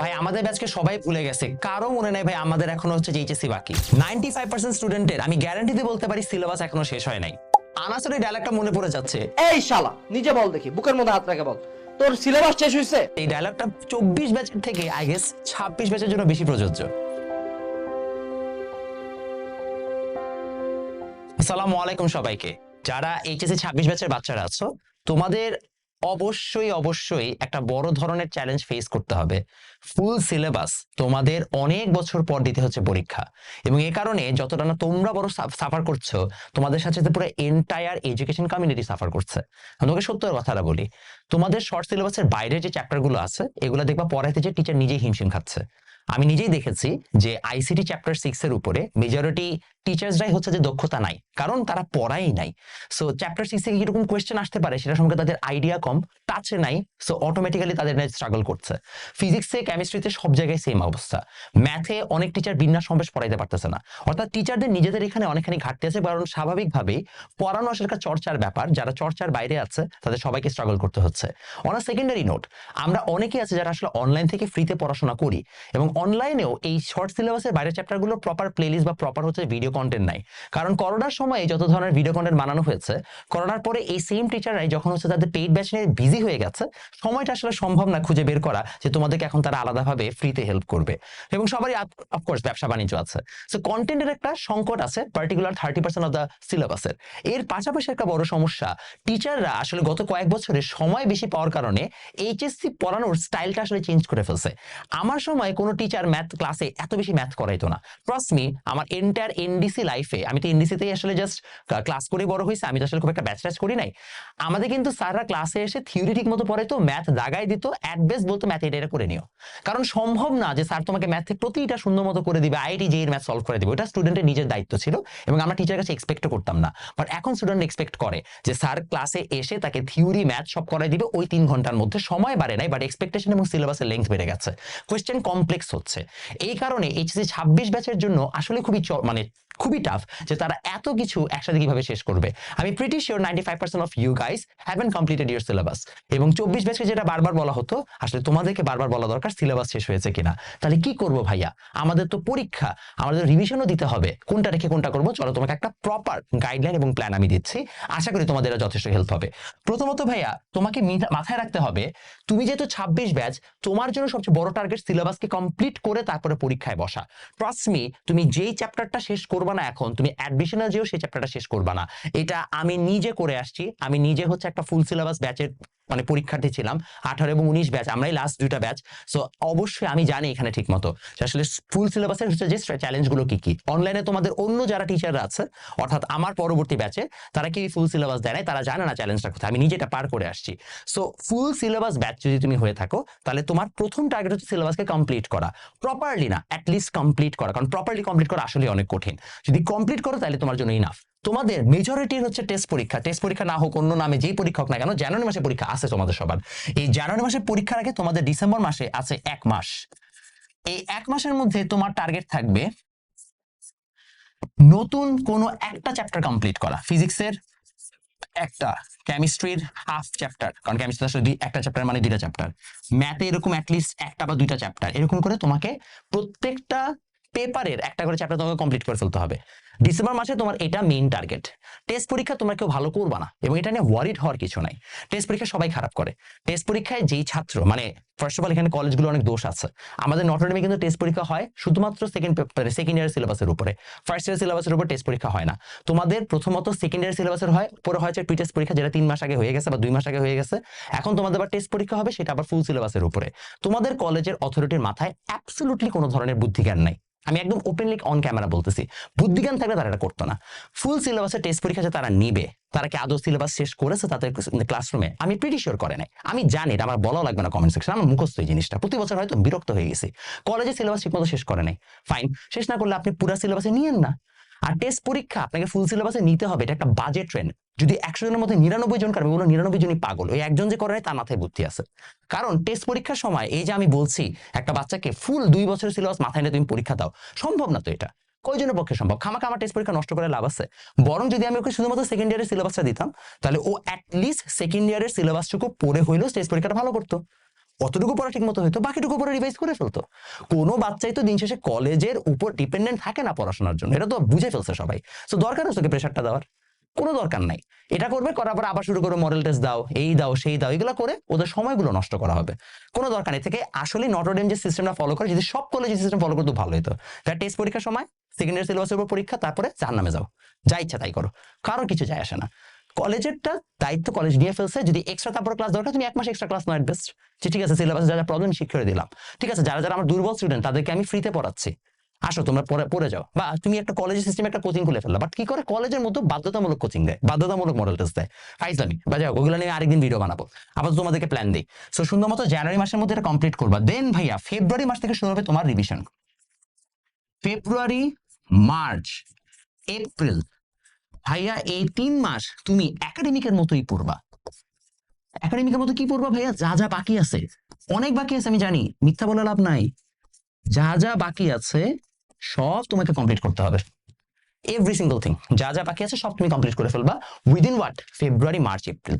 ভাই আমাদের ব্যাচকে সবাই ভুলে গেছে। কারও মনে নাই ভাই আমাদের এখনও হচ্ছে এইচএসসি বাকি। নাইনটি ফাইভ পার্সেন্ট স্টুডেন্টের আমি গ্যারান্টি দিয়ে বলতে পারি সিলেবাস এখনও শেষ হয় নাই। আনাসের এই ডায়লগটা মনে পড়ে যাচ্ছে। এই শালা নিজে বল দেখি বুকের মধ্যে হাত রেখে বল। তোর সিলেবাস শেষ হয়েছে এই ডায়লগটা চব্বিশ ব্যাচের থেকে আই গেস ছাব্বিশ ব্যাচের জন্য বেশি প্রযোজ্য। আসসালামু আলাইকুম সবাইকে। যারা এইচএসসি ছাব্বিশ ব্যাচের বাচ্চারা আছো তোমাদের অবশ্যই অবশ্যই একটা বড় ধরনের চ্যালেঞ্জ ফেস করতে হবে। ফুল সিলেবাস তোমাদের অনেক বছর পর দিতে হচ্ছে পরীক্ষা। এবং এ কারণে যতটা না তোমরা বড় সাফার করছ, তোমাদের সাথে পুরো এন্টায়ার এডুকেশন কমিউনিটি সাফার করছে। তোমাকে সত্য কথাটা বলি, তোমাদের শর্ট সিলেবাসের বাইরে যে চ্যাপ্টারগুলো আছে, এগুলো দেখবা পড়াইতে যে টিচার নিজেই হিমশিম খাচ্ছে। আমি নিজেই দেখেছি যে আইসিটি চ্যাপ্টার সিক্স এর উপরে মেজরিটি টিচার্সরাই হচ্ছে যে দক্ষতা নাই, কারণ তারা পড়াই নাই। সো চ্যাপ্টার সিক্স কীরকম কোয়েশ্চেন আসতে পারে সেটা সম্পর্কে তাদের আইডিয়া কম টাচে নাই সো অটোমেটিক্যালি তাদের স্ট্রাগল করছে। ফিজিক্সে কেমিস্ট্রিতে সব জায়গায় সেম অবস্থা। ম্যাথে অনেক টিচার বিন্যাস সমাবেশ পড়াইতে পারতেছে না। অর্থাৎ টিচারদের নিজেদের এখানে অনেকখানি ঘাটতি আছে, কারণ স্বাভাবিকভাবেই পড়ানো আসলে চর্চার ব্যাপার। যারা চর্চার বাইরে আছে, তাদের সবাইকে স্ট্রাগল করতে হচ্ছে। অন সেকেন্ডারি নোট আমরা অনেকেই আছে যারা আসলে অনলাইন থেকে ফ্রিতে পড়াশোনা করি এবং অনলাইনেও এই শর্ট সিলেবাসের বাইরের চ্যাপ্টারগুলো প্রপার প্লেলিস্ট বা প্রপার হচ্ছে ভিডিও কন্টেন্ট নাই। কারণ করোনার সময় যত ধরনের ভিডিও কন্টেন্ট বানানো হয়েছে, করোনার পরে এই সেম টিচাররাই যখন হচ্ছে তাদের পেইড ব্যাচ নিয়ে বিজি হয়ে গেছে, সময়টা আসলে সম্ভব না খুঁজে বের করা যে তোমাদেরকে এখন তারা আলাদাভাবে ফ্রিতে হেল্প করবে। এবং সবারই অফকোর্স ব্যবসা বাণিজ্য আছে। সো কন্টেন্টের একটা সংকট আছে particular thirty percent of the সিলেবাসের এর। পাশাপাশি একটা বড় সমস্যা টিচাররা আসলে গত কয়েক বছরে সময় বেশি পাওয়ার কারণে এইচএসসি পড়ানোর স্টাইলটা আসলে চেঞ্জ করে ফেলছে। আমার সময় কোনো টিচার ম্যাথ ক্লাসে এত বেশি ম্যাথ করাইতো না। ট্রাস্ট মি আমার এন্টায়ার এনডিসি লাইফে আমি তো এনডিসিতেই আসলে জাস্ট ক্লাস করে বড় হয়েছে আমি তো আসলে খুব একটা ব্যাচ ট্যাচ করি নাই। আমাদের কিন্তু স্যাররা ক্লাসে এসে থিওরি ঠিক মতো পড়াইতো ম্যাথ দাগাই দিত অ্যাট বেস্ট বলতো ম্যাথ এটা করে নিও। কারণ সম্ভব না যে স্যার তোমাকে ম্যাথে প্রতিটা সুন্দর মতো করে দিবে আইটি এর ম্যাথ সলভ করে দিবে, ওটা স্টুডেন্টের নিজের দায়িত্ব ছিল এবং আমরা টিচারের কাছে এক্সপেক্টও করতাম না। বাট এখন স্টুডেন্ট এক্সপেক্ট করে যে স্যার ক্লাসে এসে তাকে থিওরি ম্যাথ সব করাই দিবে, ওই তিন ঘণ্টার মধ্যে সময় বাড়ে নাই বাট এক্সপেকটেশন এবং সিলেবাসের লেন্থ বেড়ে গেছে। কোয়েশ্চেন কমপ্লেক্স হচ্ছে। এই কারণে এইচএসি ছাব্বিশ ব্যাচের জন্য আসলে খুবই মানে খুবই টাফ যে তারা এত কিছু একসাথে কীভাবে শেষ করবে। আমি pretty sure ninety five percent of you guys haven't completed your syllabus এবং চব্বিশ ব্যাচকে যেটা বারবার বলা হতো, আসলে তোমাদেরকে বারবার বলা দরকার সিলেবাস শেষ হয়েছে কিনা। তাহলে কি করব ভাইয়া? আমাদের তো পরীক্ষা, আমাদের রিভিশনও দিতে হবে। কোনটা রেখে কোনটা করব? চলো তোমাকে একটা প্রপার গাইডলাইন এবং প্ল্যান আমি দিচ্ছি। আশা করি তোমাদের যথেষ্ট হেল্প হবে। প্রথমত ভাইয়া, তোমাকে মিথা- মাথায় রাখতে হবে, তুমি যেহেতু ছাব্বিশ ব্যাচ তোমার জন্য সবচেয়ে বড় টার্গেট সিলেবাসকে কমপ্লিট করে তারপরে পরীক্ষায় বসা। ট্রাস্ট মি তুমি যেই চ্যাপ্টারটা শেষ করবা না এখন, তুমি অ্যাডমিশনে যেও সেই চ্যাপ্টারটা শেষ করবা না। এটা আমি নিজে করে আসছি, আমি নিজে হচ্ছে একটা ফুল সিলেবাস ব্যাচের মানে পরীক্ষার্থী ছিলাম, আঠারো এবং উনিশ ব্যাচ আমরাই লাস্ট দুইটা ব্যাচ সো অবশ্যই আমি জানি এখানে ঠিক মতো। আসলে ফুল সিলেবাসের হচ্ছে যে চ্যালেঞ্জগুলো কি কি? অনলাইনে তোমাদের অন্য যারা টিচাররা আছে, অর্থাৎ আমার পরবর্তী ব্যাচে তারা কি ফুল সিলেবাস দেয় তারা জানে না চ্যালেঞ্জটা কোথায়, আমি নিজেটা পার করে আসছি। সো ফুল সিলেবাস ব্যাচ যদি তুমি হয়ে থাকো, তাহলে তোমার প্রথম টার্গেট হচ্ছে সিলেবাসকে কমপ্লিট করা। প্রপারলি না অ্যাটলিস্ট কমপ্লিট করা, কারণ প্রপারলি কমপ্লিট করা আসলে অনেক কঠিন। যদি কমপ্লিট করো তাহলে তোমার জন্য ইনাফ তোমাদের মেজরিটির হচ্ছে টেস্ট পরীক্ষা। টেস্ট পরীক্ষা না হোক, অন্য নামে যেই পরীক্ষা হোক না কেন জানুয়ারি মাসে পরীক্ষা আছে তোমাদের সবার। এই জানুয়ারি মাসে পরীক্ষার আগে তোমাদের ডিসেম্বর মাসে আছে এক মাস। এই এক মাসের মধ্যে তোমার টার্গেট থাকবে নতুন কোনো একটা চ্যাপ্টার কমপ্লিট করা। ফিজিক্সের একটা কেমিস্ট্রির হাফ চ্যাপ্টার কারণ কেমিস্ট্রি আসলে দুই, একটা চ্যাপ্টার মানে দুইটা চ্যাপ্টার ম্যাথে এরকম অ্যাটলিস্ট একটা বা দুইটা চ্যাপ্টার এরকম করে তোমাকে প্রত্যেকটা পেপারের একটা করে চ্যাপ্টার তোমাকে কমপ্লিট করে ফেলতে হবে। ডিসেম্বর মাসে তোমার এটা মেইন টার্গেট টেস্ট পরীক্ষা তোমরা কেউ ভালো করবা না এবং এটা নিয়ে ওয়ারিড হওয়ার কিছু নাই। টেস্ট পরীক্ষা সবাই খারাপ করে। টেস্ট পরীক্ষায় যেই ছাত্র মানে ফার্স্ট অফ অল এখানে কলেজগুলো অনেক দোষ আছে। আমাদের নটরডেমে কিন্তু টেস্ট পরীক্ষা হয় শুধুমাত্র সেকেন্ড পেপারে সেকেন্ড ইয়ার সিলেবাসের উপরে। ফার্স্ট ইয়ার সিলেবাসের উপর টেস্ট পরীক্ষা হয় না। তোমাদের প্রথমত সেকেন্ড ইয়ার সিলেবাসের হয়, পরে হয়েছে টু টেস্ট পরীক্ষা যেটা তিন মাস আগে হয়ে গেছে বা দুই মাস আগে হয়ে গেছে। এখন তোমাদের আবার টেস্ট পরীক্ষা হবে, সেটা আবার ফুল সিলেবাসের উপরে। তোমাদের কলেজের অথরিটির মাথায় অ্যাবসলুটলি কোনো ধরনের বুদ্ধিজ্ঞান নাই। আমি একদম ওপেনলি অন ক্যামেরা বলতেছি। বুদ্ধিজ্ঞান থাকলে তারা এটা করতো না। ফুল সিলেবাসের টেস্ট পরীক্ষা তারা নিবে, তারা কি আদৌ সিলেবাস শেষ করেছে তাদের ক্লাসরুমে আমি প্রিটি শিওর করে নাই। আমি জানি, এটা আমার বলাও লাগবে না কমেন্ট সেকশন আমার মুখস্থ এই জিনিসটা। প্রতি বছর হয়তো বিরক্ত হয়ে গেছি। কলেজে সিলেবাস ঠিকমতো শেষ করে নাই। ফাইন শেষ না করলে আপনি পুরো সিলেবাসে নিয়েন না। আর টেস্ট পরীক্ষা আপনাকে ফুল সিলেবাসে নিতে হবে, এটা একটা বাজেট ট্রেন্ড যদি একশো জনের মধ্যে নিরানব্বই জন কারবে বলো নিরানব্বই জনই পাগল। ওই একজন যে করে তার মাথায় বুদ্ধি আছে। কারণ টেস্ট পরীক্ষার সময় এই যে আমি বলছি, একটা বাচ্চাকে ফুল দুই বছরের সিলেবাস মাথায় নিয়ে তুমি পরীক্ষা দাও, সম্ভব না তো এটা। কয়জনের পক্ষে সম্ভব? খামাখা আমার টেস্ট পরীক্ষা নষ্ট করে লাভ আছে। বরং যদি আমি ওকে শুধুমাত্র সেকেন্ড ইয়ারের সিলেবাসটা দিতাম, তাহলে ও অ্যাটলিস্ট সেকেন্ড ইয়ারের সিলেবাসটুকু পড়ে হইলেও টেস্ট পরীক্ষাটা ভালো করতো। অতটুকু পড়া ঠিক মতো হতো বাকিটুকু পরে রিভাইজ করে ফেলতো। কোনো বাচ্চাই তো দিন শেষে কলেজের উপর ডিপেন্ডেন্ট থাকে না পড়াশোনার জন্য। এটা তো বুঝে ফেলছে সবাই। তো দরকার আছে তোকে প্রেশারটা দেওয়ার? কোনো দরকার নাই। এটা করবে, করার পর আবার শুরু করে মডেল টেস্ট দাও, এই দাও, সেই দাও, এগুলো করে ওদের সময়গুলো নষ্ট করা হবে। কোনো দরকার নেই। থেকে আসলে নটরডেম যে সিস্টেমটা ফলো করে, যদি সব কলেজ সিস্টেম ফলো করতো ভালো হতো তার টেস্ট পরীক্ষার সময় সেকেন্ড ইয়ার সিলেবাসের উপর পরীক্ষা, তারপরে চার নামে যাও। যা ইচ্ছা তাই করো। কারও কিছু যায় আসে না। কলেজেরটা দায়িত্ব কলেজ নিয়ে ফেলছে যদি এক্সট্রা তারপর ক্লাস দরকার, তুমি এক মাস এক্সট্রা ক্লাস নয় বেস্ট যে ঠিক আছে সিলেবাসে যা যা প্রবলেম ঠিক দিলাম। ঠিক আছে, যারা যারা আমার দুর্বল স্টুডেন্ট তাদেরকে আমি ফ্রিতে পড়াচ্ছি। আসো, তোমরা পরে, পড়ে যাও। বা তুমি একটা কলেজের সিস্টেমে একটা কোচিং খুলে ফেললা। বাট কি করে? কলেজের মতো বাধ্যতামূলক কোচিং দেয়। বাধ্যতামূলক মডেল টেস্ট দেয়। ফাইজলামি। বা যাও ওগুলো নিয়ে আরেকদিন ভিডিও বানাবো। আবার তোমাদেরকে প্ল্যান দিই। সো সুন্দর মতো জানুয়ারি মাসের মধ্যে এটা কমপ্লিট করবা। দেন ভাইয়া ফেব্রুয়ারি মাস থেকে শুরু হবে তোমার রিভিশন ফেব্রুয়ারি মার্চ এপ্রিল ভাইয়া, এই তিন মাস তুমি একাডেমিকের মতোই পড়বা। একাডেমিকের মতো কি পড়বা ভাইয়া? যা যা বাকি আছে। অনেক বাকি আছে, আমি জানি। মিথ্যা বলে লাভ নাই। যা যা বাকি আছে, সব তোমাকে কমপ্লিট করতে হবে। এভরি সিঙ্গল থিং যা যা বাকি আছে, সব তুমি কমপ্লিট করে ফেলবা within what February March April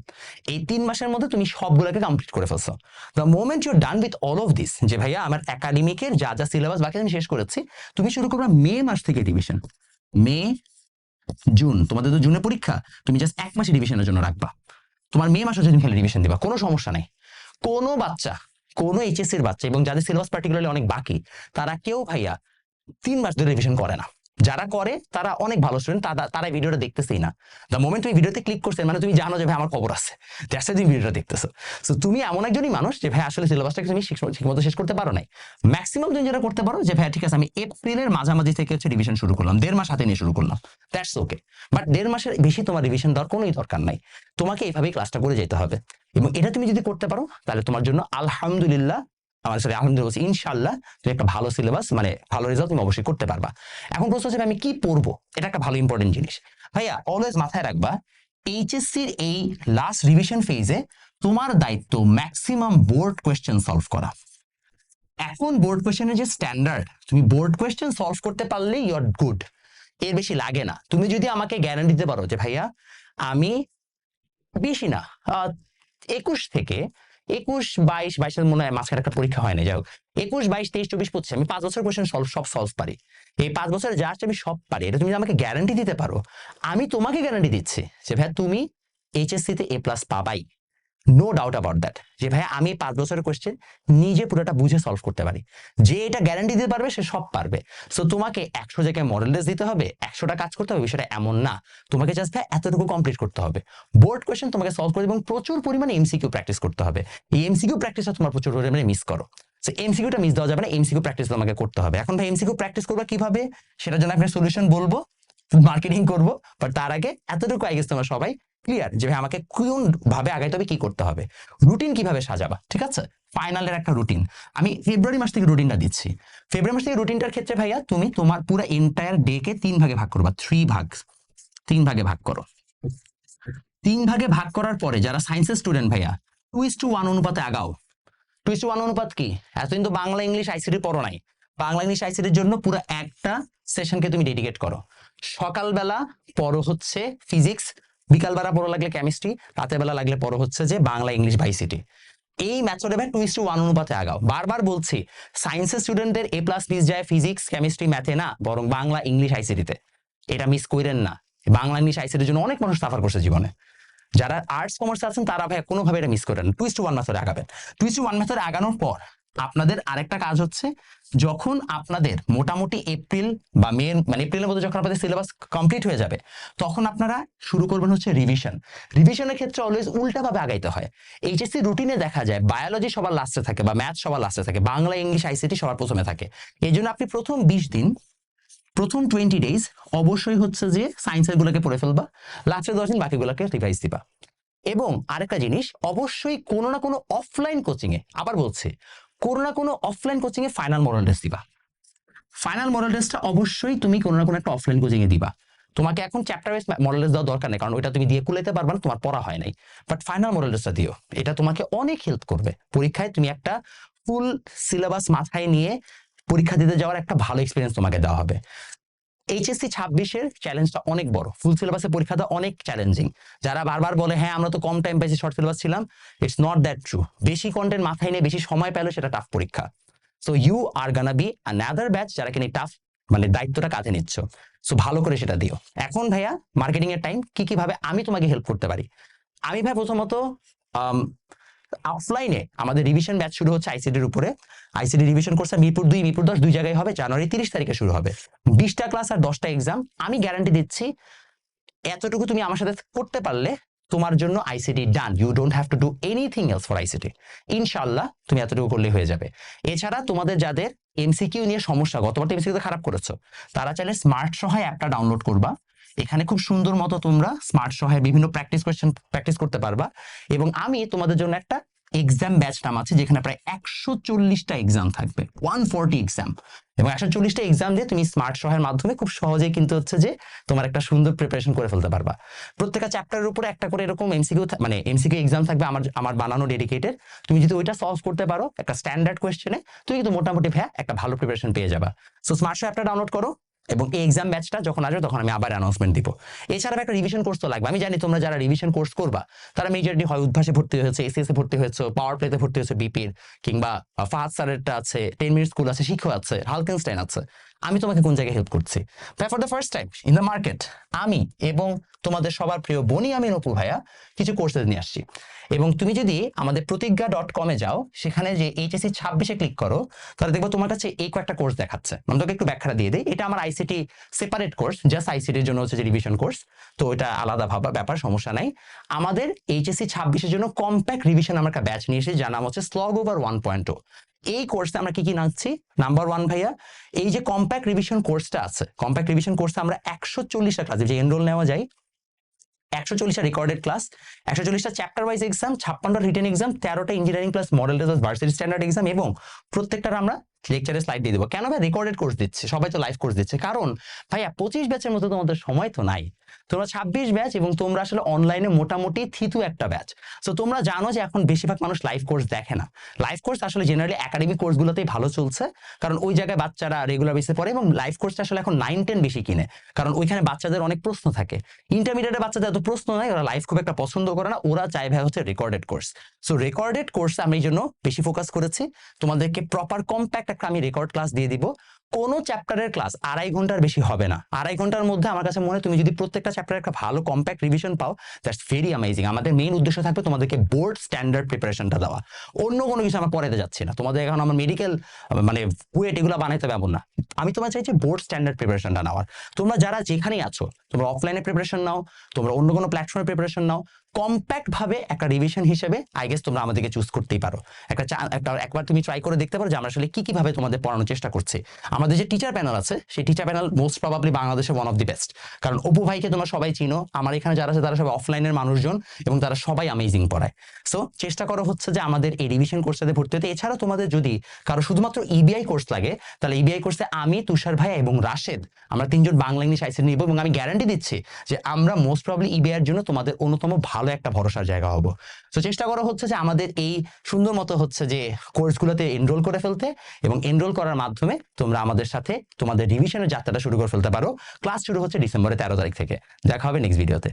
এই তিন মাসের মধ্যে তুমি সবগুলোকে কমপ্লিট করে ফেলছো। The moment you're done with all of this যে ভাইয়া, আমার একাডেমিকের যা যা সিলেবাস বাকি আমি শেষ করেছি, তুমি শুরু করবা মে মাস থেকে ডিভিশন মে জুন, তোমাদের তো জুনে পরীক্ষা। তুমি জাস্ট এক মাসে ডিভিশনের জন্য রাখবা। তোমার মে মাসে যদি খালি ডিভিশন দিবা, কোনো সমস্যা নাই। কোনো বাচ্চা, কোনো এইচএসসির বাচ্চা, এবং যাদের সিলেবাস পার্টিকুলারলি অনেক বাকি, তারা কেউ ভাইয়া তিন মাস ধরে রিভিশন করে না। যারা করে, তারা অনেক ভালো স্টুডেন্ট তারা ভিডিওটা দেখতেছেই না। দ্য মোমেন্ট তুমি ভিডিওতে ক্লিক করছেন মানে তুমি জানো যে, ভাই, আমার খবর আছে। দ্যাটস তুমি ভিডিওটা দেখতেছো। সো তুমি এমন একজনই মানুষ যে, ভাই, আসলে সিলেবাসটাকে তুমি ঠিক মতো শেষ করতে পারো নাই। ম্যাক্সিমাম তুমি যেটা করতে পারো যে, ভাই, ঠিক আছে, আমি এপ্রিলের মাঝামাঝি থেকে হচ্ছে রিভিশন শুরু করলাম, দেড় মাস হাতে নিয়ে শুরু করলাম। দ্যাটস ওকে বাট দেড় মাসের বেশি তোমার রিভিশন দেওয়ার কোনোই দরকার নাই। তোমাকে এইভাবেই ক্লাসটা করে যেতে হবে। এবং এটা তুমি যদি করতে পারো, তাহলে তোমার জন্য আলহামদুলিল্লাহ আমার সাথে আলহামদুলিল্লাহ ইনশাল্লাহ তুমি একটা ভালো সিলেবাস মানে ভালো রেজাল্ট তুমি অবশ্যই করতে পারবা। এখন প্রশ্ন হচ্ছে, আমি কি পড়ব? এটা একটা ভালো ইম্পর্টেন্ট জিনিস। ভাইয়া অলওয়েজ মাথায় রাখবা এই লাস্ট রিভিশন ফেজে তোমার দায়িত্ব ম্যাক্সিমাম বোর্ড কোয়েশ্চেন সলভ করা। এখন বোর্ড কোয়েশ্চেনের যে স্ট্যান্ডার্ড তুমি বোর্ড কোয়েশ্চেন সলভ করতে পারলেই ইউ আর গুড এর বেশি লাগে না। তুমি যদি আমাকে গ্যারান্টি দিতে পারো যে, ভাইয়া, আমি বেশি না একুশ থেকে একুশ, বাইশ বাইশের মনে হয় মাঝখানে একটা পরীক্ষা হয় না যাই হোক। একুশ, বাইশ, তেইশ, চব্বিশ পড়ছে আমি পাঁচ বছর কোয়েশন সলভ সব সলভ পারি। এই পাঁচ বছর আসছে আমি সব পারি, এটা তুমি আমাকে গ্যারান্টি দিতে পারো। আমি তোমাকে গ্যারান্টি দিচ্ছি যে ভাই তুমি এইচএসসি তে এ প্লাস পাবাই। নো ডাউট অ্যাবাউট দ্যাট যে ভাই, আমি পাঁচ বছরের কোয়েশ্চেন নিজে পুরোটা বুঝে সলভ করতে পারি। যে এটা গ্যারান্টি দিতে পারবে, সে সব পারবে। সো তোমাকে একশো জায়গায় মডেল টেস্ট দিতে হবে, একশোটা কাজ করতে হবে, বিষয়টা এমন না। তোমাকে জাস্ট ভাই এতটুকু কমপ্লিট করতে হবে। বোর্ড কোয়েশ্চেন তোমাকে সলভ করতে এবং প্রচুর পরিমাণে এমসিকিউ প্র্যাকটিস করতে হবে। এই এমসিকিউ প্র্যাকটিসটা তোমার প্রচুর পরিমাণে মিস করো। সো এমসিকিউটা মিস দেওয়া যাবে না এমসিকিউ প্র্যাকটিস তোমাকে করতে হবে। এখন ভাই এমসিকিউ প্র্যাকটিস করবা কীভাবে? সেটার জন্য আপনার সলিউশন বলব। মার্কেটিং করব বাট তার আগে এতটুকু আই তোমরা সবাই ক্লিয়ার যে ভাই, আমাকে কোন ভাবে আগাইতে হবে, কি করতে হবে? রুটিন কীভাবে সাজাবা? ঠিক আছে? ফাইনালের একটা রুটিন আমি ফেব্রুয়ারি মাস থেকে রুটিনটা দিচ্ছি। ফেব্রুয়ারি মাস থেকে রুটিনটার ক্ষেত্রে ভাইয়া, তুমি তোমার পুরো এন্টায়ার ডে কে তিন ভাগে ভাগ করবা থ্রি ভাগ, তিন ভাগে ভাগ করো। তিন ভাগে ভাগ করার পরে যারা সায়েন্সের স্টুডেন্ট ভাইয়া টু ইস টু ওয়ান অনুপাতে আগাও। টু ইস টু ওয়ান অনুপাত কি? এতদিন তো বাংলা ইংলিশ আইসিটি পড়ো নাই। বাংলা ইংলিশ আইসিটির জন্য পুরো একটা সেশনকে তুমি ডেডিকেট করো। সকালবেলা পড়ো হচ্ছে ফিজিক্স বিকালবেলা পড়ো লাগলে কেমিস্ট্রি রাতের বেলা লাগলে পড়ো হচ্ছে যে বাংলা ইংলিশ বাইসিটি এই ম্যাথড এবার টু ইস টু ওয়ান অনুপাতে আগাও। বারবার বলছি সায়েন্সের স্টুডেন্টদের এ প্লাস মিস যায় ফিজিক্স কেমিস্ট্রি ম্যাথে না, বরং বাংলা ইংলিশ আইসিটিতে এটা মিস করেন না। বাংলা ইংলিশ আইসিটির জন্য অনেক মানুষ সাফার করছে জীবনে। যারা আর্টস কমার্স আছেন, তারা ভাই কোনোভাবে এটা মিস করেন টু ইস টু ওয়ান মেথডে আগাবেন। টু ইস টু ওয়ান মেথডে আগানোর পর আপনাদের আরেকটা কাজ হচ্ছে, যখন আপনাদের মোটামুটি এপ্রিল বা মে মানে এপ্রিলের মধ্যে যখন আপনাদের সিলেবাস কমপ্লিট হয়ে যাবে, তখন আপনারা শুরু করবেন হচ্ছে রিভিশন রিভিশনের ক্ষেত্রে অলওয়েজ উল্টাভাবে আগাইতে হয়। এইচএসসি রুটিনে দেখা যায় বায়োলজি সবার লাস্টে থাকে বা ম্যাথ সবার লাস্টে থাকে, বাংলা ইংলিশ আইসিটি সবার প্রথমে থাকে। এই জন্য আপনি প্রথম বিশ দিন, প্রথম টোয়েন্টি ডেজ অবশ্যই হচ্ছে যে সায়েন্সের গুলোকে পড়ে ফেলবা লাস্টের দশ দিন বাকিগুলোকে রিভাইজ দিবা। এবং আরেকটা জিনিস, অবশ্যই কোনো না কোনো অফলাইন কোচিং এ, আবার বলছি কোনো না কোনো অফলাইন কোচিং এ ফাইনাল মডেল টেস্ট দিবা। ফাইনাল মডেল টেস্টটা অবশ্যই তুমি কোনো না কোনো একটা অফলাইন কোচিং এ দিবা। তোমাকে এখন চ্যাপ্টার ওয়াইজ মডেল টেস্ট দেওয়ার দরকার নেই, কারণ ওইটা তুমি দিয়ে কুলাইতে পারবা না, তোমার পড়া হয় নাই। বাট ফাইনাল মডেল টেস্টটা দিও, এটা তোমাকে অনেক হেল্প করবে। পরীক্ষায় তুমি একটা ফুল সিলেবাস মাথায় নিয়ে পরীক্ষা দিতে যাওয়ার একটা ভালো এক্সপিরিয়েন্স তোমাকে দেওয়া হবে। এইচএসসি ছাব্বিশের চ্যালেঞ্জটা অনেক বড়। ফুল সিলেবাসের পরীক্ষাটা অনেক চ্যালেঞ্জিং যারা বারবার বলে হ্যাঁ আমরা তো কম টাইম পাইছি শর্ট সিলেবাস ছিলাম ইটস নট দ্যাট ট্রু বেশি কন্টেন্ট মাথায় নিয়ে বেশি সময় পেল সেটা টাফ পরীক্ষা। So you are gonna be another batch যারা কিনা টাফ মানে দায়িত্বটা কাঁধে নিচ্ছ। সো ভালো করে সেটা দিও। এখন ভাইয়া মার্কেটিং এর টাইম কি কীভাবে আমি তোমাকে হেল্প করতে পারি? আমি ভাই প্রথমত অফলাইনে আমাদের রিভিশন ব্যাচ শুরু হচ্ছে আইসিডির উপরে। আইসিডি রিভিশন কোর্সটা মিরপুর দুই, মিরপুর দশ দুই জায়গায় হবে, জানুয়ারি তিরিশ তারিখে শুরু হবে। বিশটা ক্লাস আর দশটা এক্সাম আমি গ্যারান্টি দিচ্ছি, এতটুকু তুমি আমার সাথে করতে পারলে তোমার জন্য ICT done you don't have to do anything else for ICT ইনশাল্লাহ তুমি এতটুকু করলে হয়ে যাবে। এছাড়া তোমাদের যাদের এমসিকিউ নিয়ে সমস্যা, গতবার তো এমসিকিউ খারাপ করেছ, তারা চাইলে স্মার্ট সহায় অ্যাপটা ডাউনলোড করবা। এখানে খুব সুন্দর মতো তোমরা স্মার্ট সহায় বিভিন্ন প্র্যাকটিস কোয়েশ্চেন প্র্যাকটিস করতে পারবা। এবং আমি তোমাদের জন্য একটা এক্সাম ব্যাচ নামাচ্ছি, যেখানে প্রায় একশো চল্লিশটা এক্সাম থাকবে। ওয়ান ফোরটি এক্সাম এবং একশো চল্লিশটা এক্সাম দিয়ে তুমি স্মার্ট সহায়ের মাধ্যমে খুব সহজেই কিন্তু হচ্ছে যে তোমার একটা সুন্দর প্রিপারেশন করে ফেলতে পারবা। প্রত্যেকটা চ্যাপ্টারের উপরে একটা করে এরকম এমসিকিউ মানে এমসিকিউ এক্সাম থাকবে আমার আমার বানানো ডেডিকেটেড তুমি যদি ওইটা সলভ করতে পারো একটা স্ট্যান্ডার্ড কোয়েশ্চেনে তুমি কিন্তু মোটামুটি ভ্যা একটা ভালো প্রিপারেশন পেয়ে যাবা। সো স্মার্ট সহ অ্যাপটা ডাউনলোড করো। এবং এই এক্সাম ব্যাচটা যখন আসবে তখন আমি আবার অ্যানাউন্সমেন্ট দিব। এছাড়া একটা রিভিশন কোর্স তো লাগবে। আমি জানি তোমরা যারা রিভিশন কোর্স করবা, তারা মেজরলি হয় উদ্ভাসে ভর্তি হয়েছে এসএসএ ভর্তি হয়েছে পাওয়ার প্লেতে ভর্তি হয়েছে বিপির কিংবা ফাহাদ স্যারেরটা আছে টেন মিনিট স্কুল আছে, শিক্ষক আছে হালকেনস্টাইন আছে। আমি তোমাকে কোন জায়গায় হেল্প করছি? For the first time in the market আমি এবং তোমাদের সবার প্রিয় বনি আমি নপু ভাইয়া কিছু কোর্সেস নিয়ে আসছি। এবং তুমি যদি আমাদের প্রতিজ্ঞা ডট কমে যাও, সেখানে যে এইচএসসি ছাব্বিশে ক্লিক করো, তাহলে দেখব তোমার কাছে এই কয়েকটা কোর্স দেখাচ্ছে। আমি তোকে একটু ব্যাখ্যাটা দিয়ে দিই। এটা আমার আইসিটি সেপারেট কোর্স জাস্ট আইসিটির জন্য হচ্ছে যে রিভিশন কোর্স তো এটা আলাদা ভাবা, ব্যাপার, সমস্যা নাই। আমাদের এইচএসসি ছাব্বিশের জন্য কম্প্যাক্ট রিভিশন আমরা একটা ব্যাচ নিয়ে এসেছি, যার নাম হচ্ছে স্লগ ওভার ওয়ান পয়েন্ট এই কোর্সে আমরা কি কি নাচ্ছি নাম্বার ওয়ান ভাইয়া, এই যে কম্প্যাক্ট রিভিশন কোর্সটা আছে কম্প্যাক্ট রিভিশন কোর্সে আমরা একশো চল্লিশটা ক্লাস যে এনরোল নেওয়া যায়, একশো চল্লিশটা রেকর্ডেড ক্লাস একশো চল্লিশটা চ্যাপ্টার ওয়াইজ এক্সাম ছাপ্পান্নটা রিটেন এক্সাম তেরোটা engineering class model varsity standard exam এবং প্রত্যেকটার আমরা লেকচারে স্লাইড দিয়ে দেবো। কেন ভাই রেকর্ডেড কোর্স দিচ্ছে? সবাই তো লাইভ কোর্স দিচ্ছে। কারণ, ভাইয়া, পঁচিশ ব্যাচের মতো তোমাদের সময় তো নাই। তোমরা ছাব্বিশ ব্যাচ এবং তোমরা আসলে অনলাইনে মোটামুটি থিতু একটা ব্যাচ সো তোমরা জানো যে এখন বেশিরভাগ মানুষ লাইভ কোর্স দেখে না। লাইভ কোর্স আসলে জেনারেলি একাডেমিক কোর্সগুলোতেই ভালো চলছে। কারণ ওই জায়গায় বাচ্চারা রেগুলার বেসে পড়ে এবং লাইভ কোর্সটা আসলে এখন নাইন টেন বেশি কিনে। কারণ ওইখানে বাচ্চাদের অনেক প্রশ্ন থাকে। ইন্টারমিডিয়েটের বাচ্চাদের এত প্রশ্ন নাই, ওরা লাইভ খুব একটা পছন্দ করে না। ওরা চাই ভাই হচ্ছে recorded course so recorded course আমি এই জন্য বেশি ফোকাস করেছি। তোমাদেরকে প্রপার কম্প্যাক্ট একটা আমি রেকর্ড ক্লাস দিয়ে দিব। কোনো চ্যাপ্টারের ক্লাস আড়াই ঘণ্টার বেশি হবে না। আড়াই ঘণ্টার মধ্যে আমার কাছে মনে তুমি যদি প্রত্যেকটা চ্যাপ্টারের একটা ভালো কম্প্যাক্ট রিভিশন পাও দ্যাটস ভেরি অ্যামেজিং আমাদের মেইন উদ্দেশ্য থাকবে তোমাদেরকে বোর্ড স্ট্যান্ডার্ড প্রিপারেশনটা দেওয়া। অন্য কোনো কিছু আমরা পড়াতে যাচ্ছি না। তোমাদের এখন আমার মেডিকেল মানে ওয়েট এগুলো বানাইতে হবে না। আমি তোমার চাইছি বোর্ড স্ট্যান্ডার্ড প্রিপারেশনটা নেওয়ার। তোমরা যারা যেখানেই আছো, তোমরা অফলাইনে প্রিপারেশন নাও, তোমরা অন্য কোনো প্ল্যাটফর্মে প্রিপারেশন নাও কম্প্যাক্ট ভাবে একটা রিভিশন হিসেবে আই গেস তোমরা আমাদেরকে চুজ করতেই পারো। একটা একটা, একবার তুমি ট্রাই করে দেখতে পারো যে আমরা আসলে কি কি ভাবে তোমাদের পড়ানোর চেষ্টা করছি। আমাদের যে টিচার প্যানেল আছে, সেই টিচার প্যানেল মোস্ট প্রবাবলি বাংলাদেশে ওয়ান অফ দি বেস্ট কারণ অপু ভাইকে তোমরা সবাই চিনো, আমার এখানে যারা আছে তারা সবাই অফলাইনের মানুষজন এবং তারা সবাই অ্যামেজিং পড়ায়। সো চেষ্টা করো হচ্ছে যে আমাদের এই রিভিশন কোর্সটাতে ভর্তি হতে। এছাড়া তোমাদের যদি কারও শুধুমাত্র ইবিআই কোর্স লাগে, তাহলে ইবিআই কোর্সে আমি, তুষার ভাই এবং রাশেদ, আমরা তিনজন বাংলা, ইংলিশ আইসি নিব এবং আমি গ্যারান্টি দিচ্ছি যে আমরা মোস্ট প্রবলি ইবিআই এর জন্য তোমাদের অন্যতম ভালো একটা ভরসার জায়গা হব। তো চেষ্টা করা হচ্ছে যে আমাদের এই সুন্দর মতো হচ্ছে যে কোর্সগুলোতে এনরোল করে ফেলতে এবং এনরোল করার মাধ্যমে তোমরা আমাদের সাথে তোমাদের রিভিশনের যাত্রাটা শুরু করে ফেলতে পারো। ক্লাস শুরু হচ্ছে ডিসেম্বরের তেরো তারিখ থেকে। দেখা হবে নেক্সট ভিডিওতে